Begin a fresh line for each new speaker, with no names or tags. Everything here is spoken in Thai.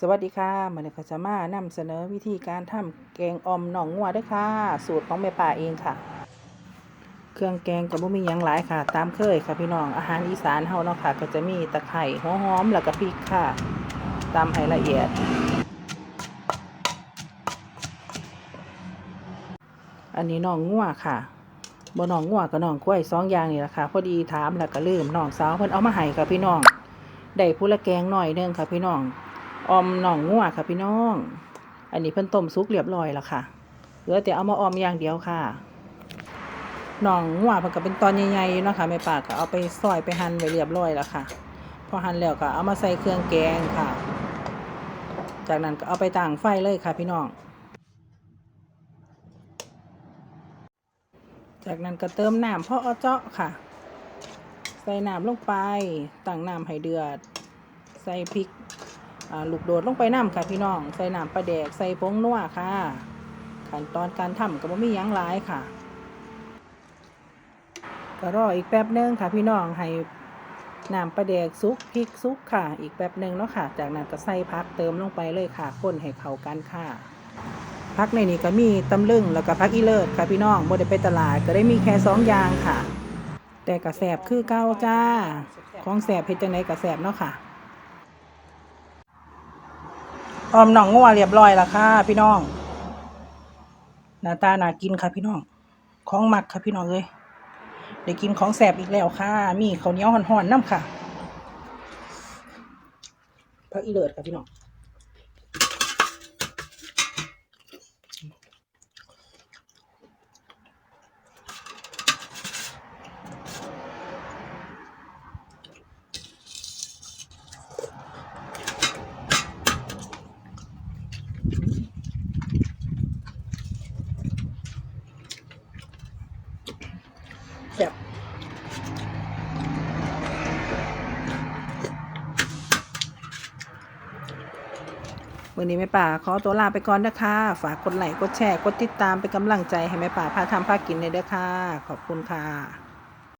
สวัสดีค่ะมันนี้ก็จะมานำเสนอวิธีการทำแกงออมหน่องงัวด้วยค่ะ สูตรของแม่ป่าเองค่ะ เครื่องแกงก็บ่มีหยังหลายค่ะ ตามเคยค่ะพี่น้องอาหารอีสานเฮาเนาะค่ะ ก็จะมีตะไคร้หัวหอมแล้วก็พริกค่ะตามให้ละเอียด อันนี้น่องงัวค่ะบ่น่องงัวกับน่องกล้วยสองอย่างนี่แหละค่ะ พอดีถามแล้วก็ลืมน้องสาวเพิ่นเอามาให้ค่ะพี่น้องได้ผู้ละแกงหน่อยหนึงค่ะพี่น้อง ออมหน่องงัวค่ะพี่น้อง อันนี้เพิ่นต้มซุกเรียบร้อยแล้วค่ะ เหลือแต่เอามาออมอย่างเดียวค่ะหน่องงัวเพิ่นก็เป็นตอนใหญ่ๆเนาะค่ะแม่ปากก็เอาไปซอยไปหั่นไว้เรียบร้อยแล้วค่ะ พอหั่นแล้วก็เอามาใส่เครื่องแกงค่ะ จากนั้นก็เอาไปต่างไฟเลยค่ะพี่น้อง จากนั้นก็เติมน้ำพอเอาเจาะค่ะ ใส่น้ำลงไปตั้งน้ำให้เดือด ใส่พริก ลูกโดดลงไปน้ำค่ะพี่น้อง ใส่น้ำปลาแดก ใส่ผงนัวค่ะ ขั้นตอนการทำก็บ่มียั้งหลายค่ะ ก็รออีกแป๊บหนึงค่ะพี่น้องให้น้ำปลาแดกซุกพริกซุกค่ะ อีกแป๊บหนึงเนาะค่ะ จากนั้นก็ใส่พักเติมลงไปเลยค่ะคนให้เข้ากันค่ะพักในนี้ก็มีตำลึงแล้วก็พักอีเลิศค่ะพี่น้องบ่ได้ไปตลาดก็ได้มีแค่สองอย่างค่ะ แต่กระแสบคือเก้าจ้า ของแสบเฮ็ดจังไดกระแสบเนาะค่ะ ออมหนองงัวเรียบร้อยแล้วค่ะพี่น้องหน้าตาน่ากินค่ะพี่น้อง ของหมักค่ะพี่น้องเลยได้กินของแสบอีกแล้วค่ะ มีข้าวเหนียวห่อนๆน้ำค่ะพักอีเลิศค่ะพี่น้อง แซ่บวันนี้แม่ป่าขอตัวลาไปก่อนนะคะ ฝากกดไลค์กดแชร์ กดติดตามเป็นกำลังใจให้แม่ป่าพาทำพากินเลยเด้อค่ะ ขอบคุณค่ะ